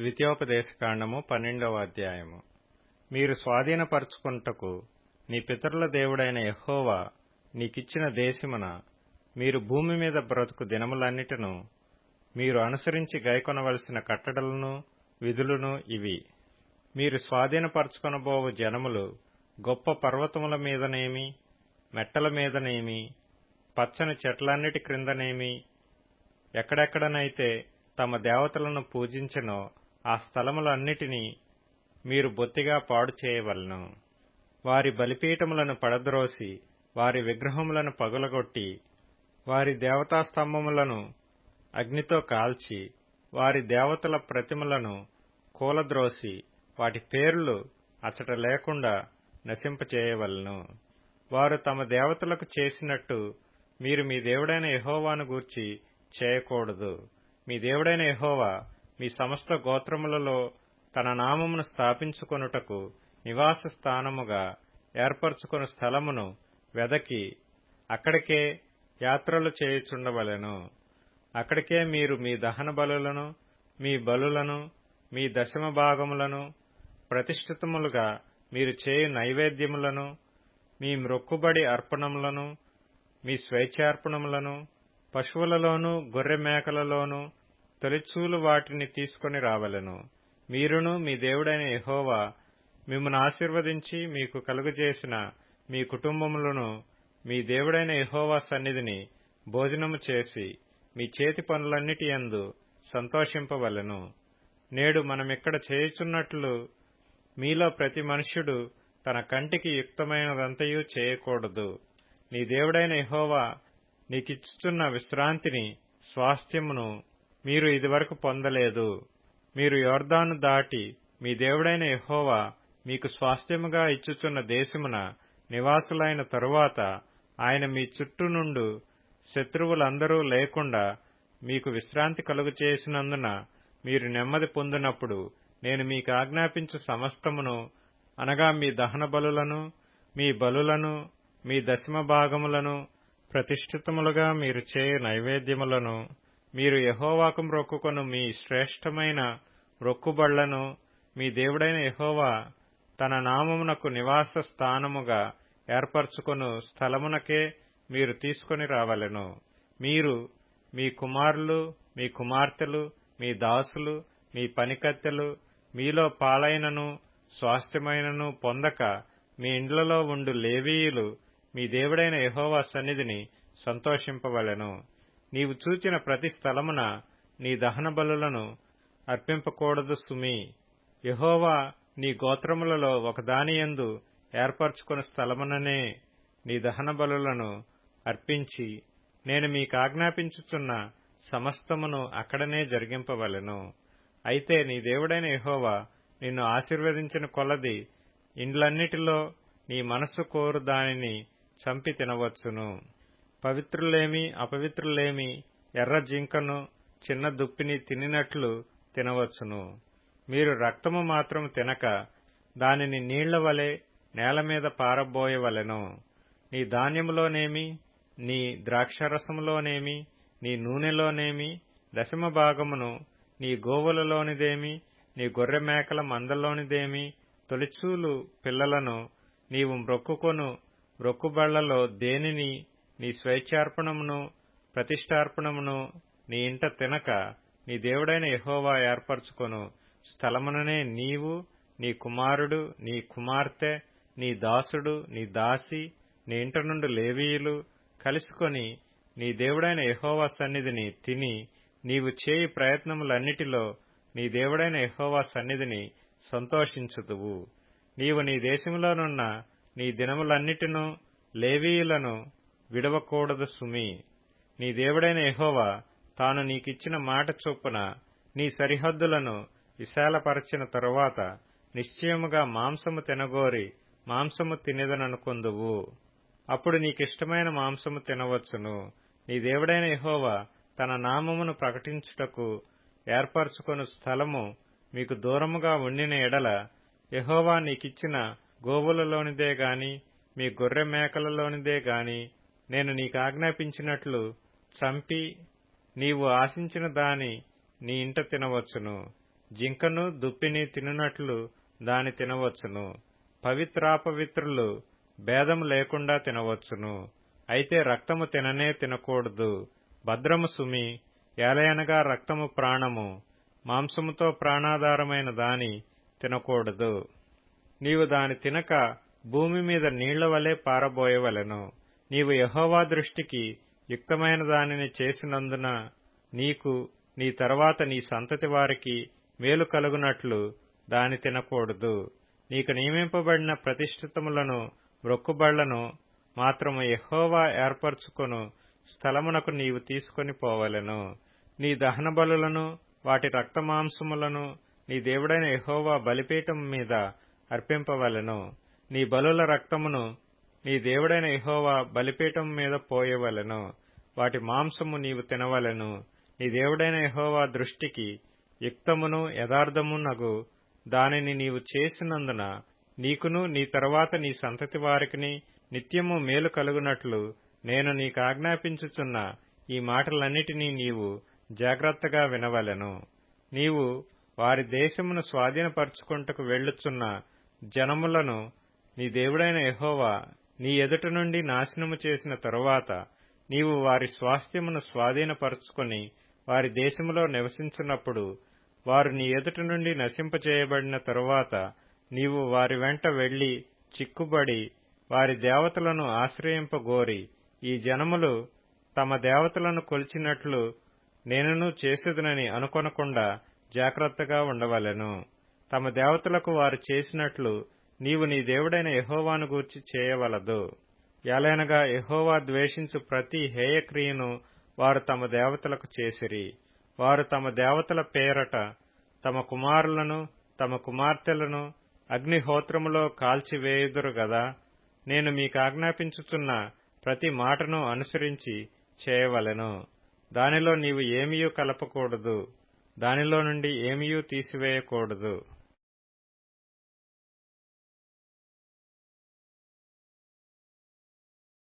ద్వితీయోపదేశకాండము పన్నెండవ అధ్యాయము. మీరు స్వాధీనపరచుకుంటకు నీ పితరుల దేవుడైన ఎహోవా నీకిచ్చిన దేశమున మీరు భూమి మీద బ్రతుకు దినములన్నిటిను మీరు అనుసరించి గైకొనవలసిన కట్టడలను విధులను ఇవి. మీరు స్వాధీనపరచుకొనబోవు జనములు గొప్ప పర్వతముల మీదనేమి మెట్టల మీదనేమి పచ్చని చెట్లన్నిటి క్రిందనేమి ఎక్కడెక్కడనైతే తమ దేవతలను పూజించెనో ఆ స్థలములన్నిటినీ మీరు బొత్తిగా పాడు చేయవలను. వారి బలిపీఠములను పడద్రోసి వారి విగ్రహములను పగులగొట్టి వారి దేవతా స్తంభములను అగ్నితో కాల్చి వారి దేవతల ప్రతిమలను కూలద్రోసి వాటి పేర్లు అచట లేకుండా నశింపచేయవలను. వారు తమ దేవతలకు చేసినట్టు మీరు మీ దేవుడైన యహోవాను గూర్చి చేయకూడదు. మీ దేవుడైన యహోవా మీ సమస్త గోత్రములలో తన నామమును స్థాపించుకొనుటకు నివాస స్థానముగా ఏర్పరచుకుని స్థలమును వెదకి అక్కడికే యాత్రలు చేయుచుండవలెను. అక్కడికే మీరు మీ దహన బలులను మీ బలులను మీ దశమ భాగములను ప్రతిష్ఠితములుగా మీరు చేయు నైవేద్యములను మీ మ్రొక్కుబడి అర్పణములను మీ స్వేచ్ఛార్పణములను పశువులలోనూ గొర్రె మేకలలోనూ తొలిచూలు వాటిని తీసుకొని రావలెను. మీరును మీ దేవుడైన యహోవా మిమ్మను ఆశీర్వదించి మీకు కలుగజేసిన మీ కుటుంబములను మీ దేవుడైన యహోవా సన్నిధిని భోజనము చేసి మీ చేతి పనులన్నిటి యందు సంతోషింపవలెను. నేడు మనమిక్కడ చేయుచున్నట్లు మీలో ప్రతి మనుష్యుడు తన కంటికి యుక్తమైనదంతయూ చేయకూడదు. నీ దేవుడైన యెహోవా నీకిచ్చుచున్న విశ్రాంతిని స్వాస్థ్యమును మీరు ఇదివరకు పొందలేదు. మీరు యోర్దాను దాటి మీ దేవుడైన ఎహోవా మీకు స్వాస్థ్యముగా ఇచ్చుచున్న దేశమున నివాసులైన తరువాత ఆయన మీ చుట్టూ నుండు శత్రువులందరూ లేకుండా మీకు విశ్రాంతి కలుగు చేసినందున మీరు నెమ్మది పొందినప్పుడు నేను మీకు ఆజ్ఞాపించు సమస్తమును అనగా మీ దహన బలులను మీ బలులను మీ దశమ భాగములను ప్రతిష్ఠితములుగా మీరు చేయు నైవేద్యములను. మీరు యహోవాకు మ్రొక్కుకొను మీ శ్రేష్టమైన మ్రొక్కుబళ్ళను మీ దేవుడైన యహోవా తన నామమునకు నివాస స్థానముగా ఏర్పరచుకొను స్థలమునకే మీరు తీసుకొని రావలెను. మీరు మీ కుమారులు మీ కుమార్తెలు మీ దాసులు మీ పనికత్తెలు మీలో పాలైనను స్వాస్థ్యమైనను పొందక మీ ఇండ్లలో ఉండు లేవీయులు మీ దేవుడైన యహోవా సన్నిధిని సంతోషింపవలెను. నీవు చూచిన ప్రతి స్థలమున నీ దహన బలులను అర్పింపకూడదు సుమి. యహోవా నీ గోత్రములలో ఒకదానియందు ఏర్పరచుకున్న స్థలముననే నీ దహన బలులను అర్పించి నేను మీకాజ్ఞాపించుచున్న సమస్తమును అక్కడనే జరిగింపవలెను. అయితే నీ దేవుడైన యహోవా నిన్ను ఆశీర్వదించిన కొలది ఇండ్లన్నిటిలో నీ మనస్సు కోరు దానిని చంపి తినవచ్చును. పవిత్రులేమి అపవిత్రులేమి ఎర్ర జింకను చిన్న దుప్పిని తినినట్లు తినవచ్చును. మీరు రక్తము మాత్రం తినక దానిని నీళ్ళ వలె నేల మీద పారబోయవలెను. నీ ధాన్యములోనేమి నీ ద్రాక్షరసములోనేమి నీ నూనెలోనేమి దశమ భాగమును నీ గోవులలోనిదేమి నీ గొర్రె మేకల మందలోనిదేమి తొలిచూలు పిల్లలను నీవు మ్రొక్కుకొను మ్రొక్కుబళ్ళలో దేనిని నీ స్వేచ్ఛార్పణమును ప్రతిష్టార్పణమును నీ ఇంట తినక నీ దేవుడైన యహోవా ఏర్పరచుకొను. స్థలముననే నీవు నీ కుమారుడు నీ కుమార్తె నీ దాసుడు నీ దాసి నీ ఇంట నుండి లేవీయులు కలుసుకొని నీ దేవుడైన యహోవా సన్నిధిని తిని నీవు చేయి ప్రయత్నములన్నిటిలో నీ దేవుడైన యహోవా సన్నిధిని సంతోషించుదువు. నీవు నీ దేశంలోనున్న నీ దినములన్నిటినూ లేవీయులను విడవకూడదు సుమి. నీ దేవుడైన ఎహోవా తాను నీకిచ్చిన మాట చొప్పున నీ సరిహద్దులను విశాలపరచిన తరువాత నిశ్చయముగా మాంసము తినగోరి మాంసము తినేదననుకొందువు. అప్పుడు నీకిష్టమైన మాంసము తినవచ్చును. నీ దేవుడైన యహోవా తన నామమును ప్రకటించుటకు ఏర్పరచుకొను స్థలము మీకు దూరముగా ఉండిన ఎడల యహోవా నీకిచ్చిన గోవులలోనిదే గాని మీ గొర్రె మేకలలోనిదే గాని నేను నీకు ఆజ్ఞాపించినట్లు చంపి నీవు ఆశించిన దాని నీ ఇంట తినవచ్చును. జింకను దుప్పిని తినునట్లు దాని తినవచ్చును. పవిత్రాపవిత్రులు భేదము లేకుండా తినవచ్చును. అయితే రక్తము తిననే తినకూడదు. భద్రము సుమి ఏలయనగా రక్తము ప్రాణము మాంసముతో ప్రాణాధారమైన దాని తినకూడదు. నీవు దాని తినక భూమి మీద నీళ్ళ వలె పారబోయవలెను. నీవు యహోవా దృష్టికి యుక్తమైన దానిని చేసినందున నీకు నీ తర్వాత నీ సంతతి వారికి మేలు కలుగునట్లు దాని తినకూడదు. నీకు నియమింపబడిన ప్రతిష్ఠితములను మ్రొక్కుబళ్ళను మాత్రము యహోవా ఏర్పరచుకొను స్థలమునకు నీవు తీసుకొని పోవలెను. నీ దహన బలులను వాటి రక్తమాంసములను నీ దేవుడైన యహోవా బలిపీఠం మీద అర్పింపవలెను. నీ బలుల రక్తమును నీ దేవుడైన యహోవా బలిపీఠం మీద పోయవలను వాటి మాంసము నీవు తినవలెను. నీ దేవుడైన యహోవా దృష్టికి యుక్తమును యథార్థమునగు దానిని నీవు చేసినందున నీకును నీ తర్వాత నీ సంతతి వారికిని నిత్యము మేలు కలుగునట్లు నేను నీకాజ్ఞాపించుచున్న ఈ మాటలన్నిటినీ నీవు జాగ్రత్తగా వినవలెను. నీవు వారి దేశమును స్వాధీనపరుచుకుంటకు వెళ్ళుచున్న జనములను నీ దేవుడైన యహోవా నీ ఎదుట నుండి నాశనము చేసిన తరువాత నీవు వారి స్వాస్థ్యమును స్వాధీనపరుచుకొని వారి దేశములో నివసించినప్పుడు వారు నీ ఎదుట నుండి నశింపచేయబడిన తరువాత నీవు వారి వెంట వెళ్ళి చిక్కుబడి వారి దేవతలను ఆశ్రయింపగోరి. ఈ జనములు తమ దేవతలను కొలిచినట్లు నేనును చేసేదనని అనుకొనకుండా జాగ్రత్తగా ఉండవలెను. తమ దేవతలకు వారు చేసినట్లు నీవు నీ దేవుడైన యహోవాను గూర్చి చేయవలదు. ఎలయనగా యహోవా ద్వేషించు ప్రతి హేయక్రియను వారు తమ దేవతలకు చేసిరి. వారు తమ దేవతల పేరట తమ కుమారులను తమ కుమార్తెలను అగ్నిహోత్రములో కాల్చివేయుదురు గదా. నేను మీకు ఆజ్ఞాపించుచున్న ప్రతి మాటను అనుసరించి చేయవలెను. దానిలో నీవు ఏమీయూ కలపకూడదు. దానిలో నుండి ఏమీయూ తీసివేయకూడదు.